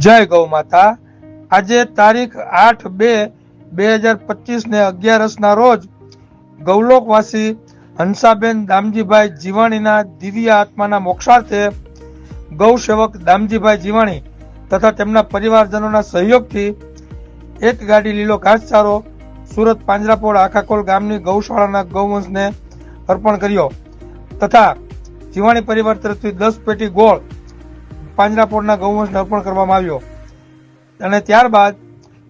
જય ગૌ માતા. આજે તારીખ આઠ બે બે હજાર પચીસ ને અગિયારસના રોજ ગૌલોકવાસી હંસાબેન દામજીભાઈ જીવાણીના દિવ્ય આત્માના મોક્ષાર્થે ગૌ સેવક દામજીભાઈ જીવાણી તથા તેમના પરિવારજનોના સહયોગથી એક ગાડી લીલો ઘાસચારો સુરત પાંજરાપોળ આખાકોલ ગામની ગૌશાળાના ગૌવંશને અર્પણ કર્યો તથા જીવાણી પરિવાર તરફથી દસ પેટી ગોળ પાંજરાપોળના ગૌવંશને અર્પણ કરવામાં આવ્યો. અને ત્યારબાદ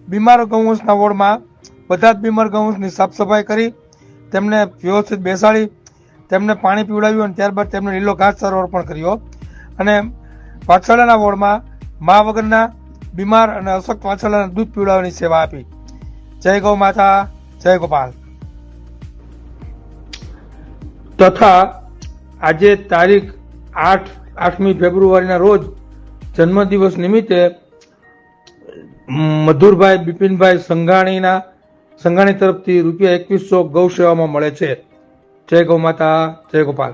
બીમાર ગૌવંશના વોર્ડમાં બધા જ બીમાર ગૌવંશની સાફ સફાઈ કરી, તેમને વ્યવસ્થિત બેસાડી, તેમને પાણી પીવડાવ્યું અને ત્યારબાદ તેમને લીલો ઘાસચારો અર્પણ કર્યો. અને વાછરડાના વોર્ડમાં મા વગરના બીમાર અને અશક્ત વાછરડાને દૂધ પીવડાવવાની સેવા આપી. જય ગૌ માતા, જય ગોપાલ. તથા આજે તારીખ આઠ, આઠમી ફેબ્રુઆરીના રોજ જન્મદિવસ નિમિત્તે મધુરભાઈ, બિપિનભાઈ સંઘાણીના, સંઘાણી તરફથી રૂપિયા એકવીસો ગૌ સેવામાં મળે છે. જય ગૌ માતા, જય ગોપાલ.